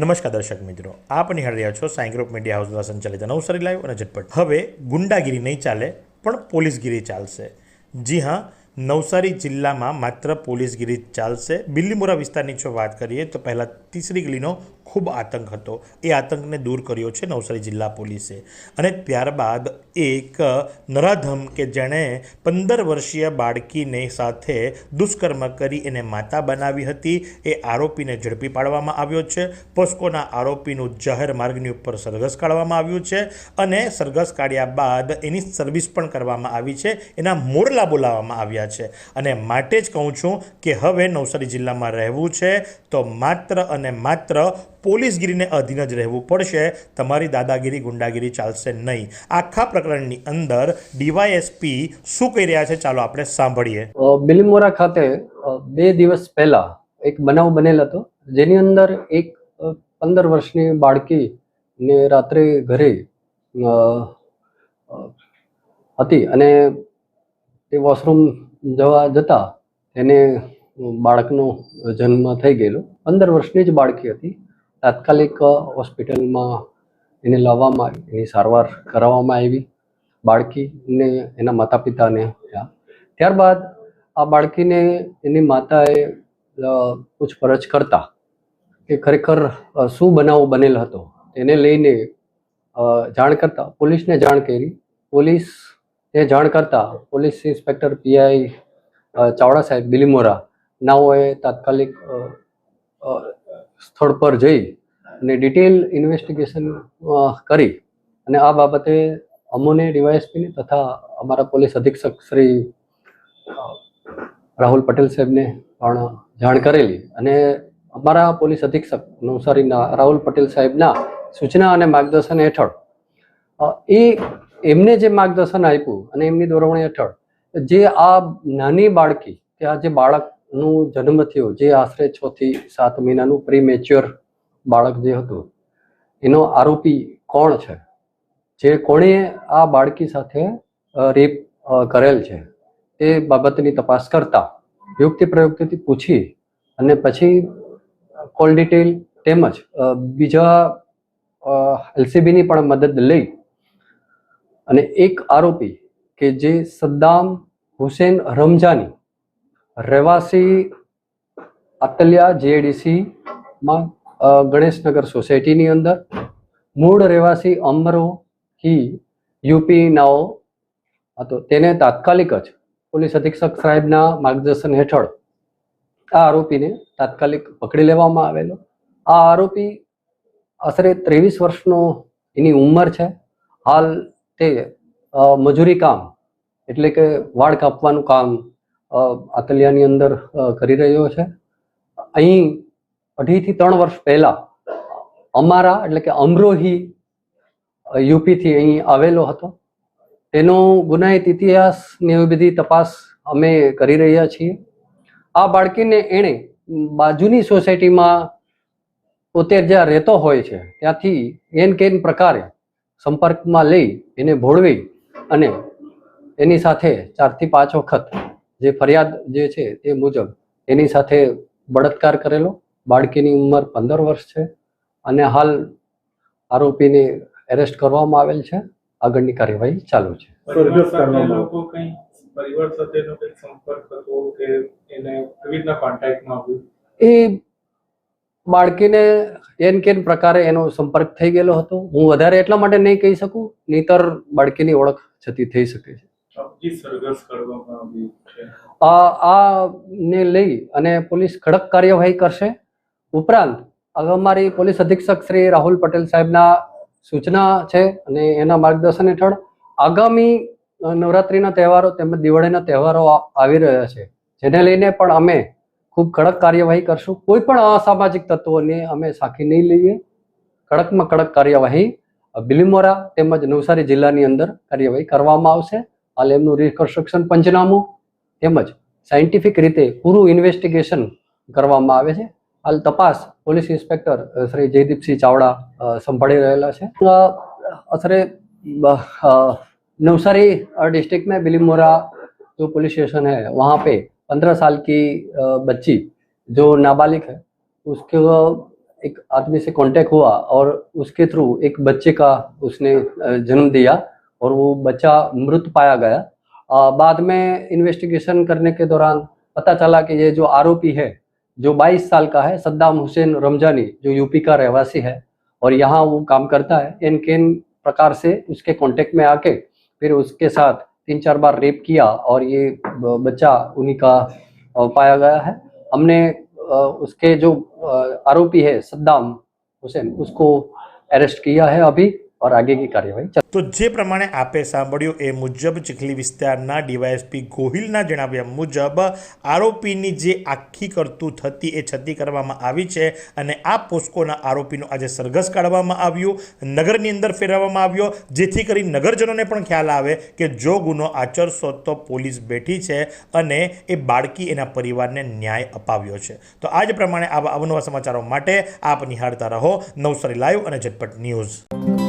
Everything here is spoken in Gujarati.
નમસ્કાર દર્શક મિત્રો, આપ નિહાળ રહ્યા છો સાઈ ગ્રુપ મીડિયા હાઉસ દ્વારા સંચાલિત નવસારી લાઈવ અને ઝટપટ. હવે ગુંડાગીરી નહીં ચાલે, પણ પોલીસગીરી ચાલશે. જી હા, નવસારી જિલ્લામાં માત્ર પોલીસગીરી ચાલશે. બિલ્લીમોરા વિસ્તારની જો વાત કરીએ, તો પહેલાં તીસરી ગલીનો ખૂબ આતંક હતો. એ આતંકને દૂર કર્યો છે નવસારી જિલ્લા પોલીસે. અને ત્યારબાદ એક નરાધમ કે જેણે પંદર વર્ષીય બાળકીને સાથે દુષ્કર્મ કરી એને માતા બનાવી હતી, એ આરોપીને ઝડપી પાડવામાં આવ્યો છે. પોસ્કોના આરોપીનું જાહેર માર્ગની ઉપર સરઘસ કાઢવામાં આવ્યું છે અને સરઘસ કાઢ્યા બાદ એની સર્વિસ પણ કરવામાં આવી છે. એના મોરલા બોલાવવામાં આવ્યા છે. અને માટે જ કહું છું કે હવે નવસારી જિલ્લામાં રહેવું છે તો માત્ર અને માત્ર પોલીસગીરીને અધીન જ રહેવું પડશે. તમારી દાદાગીરી, ગુંડાગીરી ચાલશે નહીં. આખા પ્રકરણની અંદર ડીવાયએસપી શું કહી રહ્યા છે ચાલો આપણે સાંભળીએ. બિલમોરા ખાતે બે દિવસ પહેલા એક બનાવ બનેલ હતો, જેની અંદર એક પંદર વર્ષની બાળકી ને રાત્રે ઘરે હતી અને તે વોશરૂમ જવા જતા એને બાળકનો જન્મ થઈ ગયેલો. પંદર વર્ષની જ બાળકી હતી. તાત્કાલિક હોસ્પિટલમાં એને લાવવામાં આવી, એની સારવાર કરાવવામાં આવી. બાળકીને એના માતા પિતાને ત્યારબાદ આ બાળકીને એની માતાએ પૂછપરછ કરતા કે ખરેખર શું બનાવ બનેલ હતો? એને લઈને જાણ કરતા, પોલીસને જાણ કરી. પોલીસ એ જાણ કરતા, પોલીસ ઇન્સ્પેક્ટર પીઆઈ ચાવડા સાહેબ બિલીમોરા, નાઓએ તાત્કાલિક સ્થળ પર જઈ અને ડિટેલ ઇન્વેસ્ટિગેશન કરી. અને આ બાબતે અમોને ડીવાયએસપીને તથા અમારા પોલીસ અધિક્ષક શ્રી રાહુલ પટેલ સાહેબને પણ જાણ કરેલી. અને અમારા પોલીસ અધિક્ષક નવસારીના રાહુલ પટેલ સાહેબના સૂચના અને માર્ગદર્શન હેઠળ એ એમને જે માર્ગદર્શન આપ્યું અને એમની દોરવણી હેઠળ, જે આ નાની બાળકી, કે આ જે બાળકનું જન્મ થયો, જે આશરે છ થી સાત મહિનાનું પ્રી મેચ્યોર બાળક જે હતું, એનો આરોપી કોણ છે? જે કોણે આ બાળકી સાથે રેપ કરેલ છે એ બાબતની તપાસ કરતા યુક્તિ પ્રયુક્તિથી પૂછી અને પછી કોલ ડિટેલ તેમજ બીજા એલસીબીની પણ મદદ લઈ અને એક આરોપી કે જે સદ્દામ હુસેન રમજાની રહેવાસી અતલિયા જેડીસીમાં ગણેશનગર સોસાયટીની અંદર. મૂળ રહેવાસી અમરોહી યુપી નાઓ. હતો તેને તાત્કાલિક જ પોલીસ અધિક્ષક સાહેબના માર્ગદર્શન હેઠળ આ આરોપીને તાત્કાલિક પકડી લેવામાં આવેલો. આ આરોપી આશરે ત્રેવીસ વર્ષનો એની ઉંમર છે. હાલ તે મજૂરી કામ એટલે કે વાળ કાપવાનું કામ આતલિયાની અંદર કરી રહ્યો છે. અહીં અઢીથી ત્રણ વર્ષ પહેલા અમારા, એટલે કે અમરોહી યુપીથી અહીં આવેલો હતો. તેનો ગુનાહિત ઇતિહાસ ને એવી બધી તપાસ અમે કરી રહ્યા છીએ. આ બાળકીને એણે બાજુની સોસાયટીમાં પોતે જ્યાં રહેતો હોય છે, ત્યાંથી એન કેન પ્રકારે સંપર્કમાં લઈ એને ભોળવી અને એની સાથે ચારથી પાંચ વખત જે ફરિયાદ જે છે તે મુજબ એની સાથે બળાત્કાર કરેલો. બાળકીની ઉંમર પંદર વર્ષ છે અને હાલ આરોપીને એરેસ્ટ કરવામાં આવેલ છે. આગળની કાર્યવાહી ચાલુ છે. પરિવાર સાથે લોકો કઈ પરિવાર સાથેનો કઈ સંપર્ક હતો કે એને કેવી રીતના કોન્ટેક્ટમાં આવ્યું? એ બાળકીને એન કેન પ્રકારે એનો સંપર્ક થઈ ગયેલો હતો. હું વધારે એટલા માટે નહીં કહી શકું નહીતર બાળકીની ઓળખ છતી થઈ શકે છે. આ ને લઈ અને પોલીસ કડક કાર્યવાહી કરશે. ઉપરાંત અમારી પોલીસ અધિક્ષક શ્રી રાહુલ પટેલ સાહેબના સૂચના છે અને એના માર્ગદર્શન હેઠળ આગામી નવરાત્રિના તહેવારો તેમજ દિવાળીના તહેવારો આવી રહ્યા છે. જેને લઈને પણ અમે ખૂબ કડક કાર્યવાહી કરશું. કોઈ પણ અસામાજિક તત્વોને અમે સાખી નહીં લઈએ. કડકમાં કડક કાર્યવાહી બિલીમોરા તેમજ નવસારી જિલ્લાની અંદર કાર્યવાહી કરવામાં આવશે. હાલ એમનું રિકન્સ્ટ્રક્શન પંચનામું તેમજ સાયન્ટિફિક રીતે પૂરું ઇન્વેસ્ટિગેશન કરવામાં આવે છે હાલ તપાસ પોલીસ ઇન્સ્પેક્ટર અ, શ્રી જયદીપસિંહ ચાવડા અ, સંભાળી રહેલા છે અ, આશરે ब- अ, नवसारी डिस्ट्रिक्ट में बिलीमोरा जो पुलिस स्टेशन है वहाँ पे पंद्रह साल की अ, बच्ची जो नाबालिग है उसको एक आदमी से कांटेक्ट हुआ और उसके थ्रू एक बच्चे का उसने अ, जन्म दिया और वो बच्चा मृत पाया गया। अ, बाद में इन्वेस्टिगेशन करने के दौरान पता चला कि ये जो आरोपी है जो 22 साल का है सद्दाम हुसैन रमजानी जो यूपी का रहवासी है और यहाँ वो काम करता है इन किन प्रकार से उसके कांटेक्ट में आके फिर उसके साथ तीन चार बार रेप किया और ये बच्चा उन्हीं का पाया गया है। हमने उसके जो आरोपी है सद्दाम हुसैन उसको अरेस्ट किया है अभी। और आगे की कार्यवाही चल તો જે પ્રમાણે આપે સાંભળ્યું એ મુજબ ચીખલી વિસ્તારના ડીવાયએસપી ગોહિલના જણાવ્યા મુજબ આરોપીની જે આખી કરતૂત હતી એ છતી કરવામાં આવી છે અને આ પોસ્કોના આરોપીનો આજે સરઘસ કાઢવામાં આવ્યું નગરની અંદર ફેરવવામાં આવ્યો જેથી કરી નગરજનોને પણ ખ્યાલ આવે કે જો ગુનો આચરશો તો પોલીસ બેઠી છે અને એ બાળકી એના પરિવારને ન્યાય અપાવ્યો છે તો આ જ પ્રમાણે આવા અવનવા સમાચારો માટે આપ નિહાળતા રહો નવસારી લાઈવ અને ઝટપટ ન્યૂઝ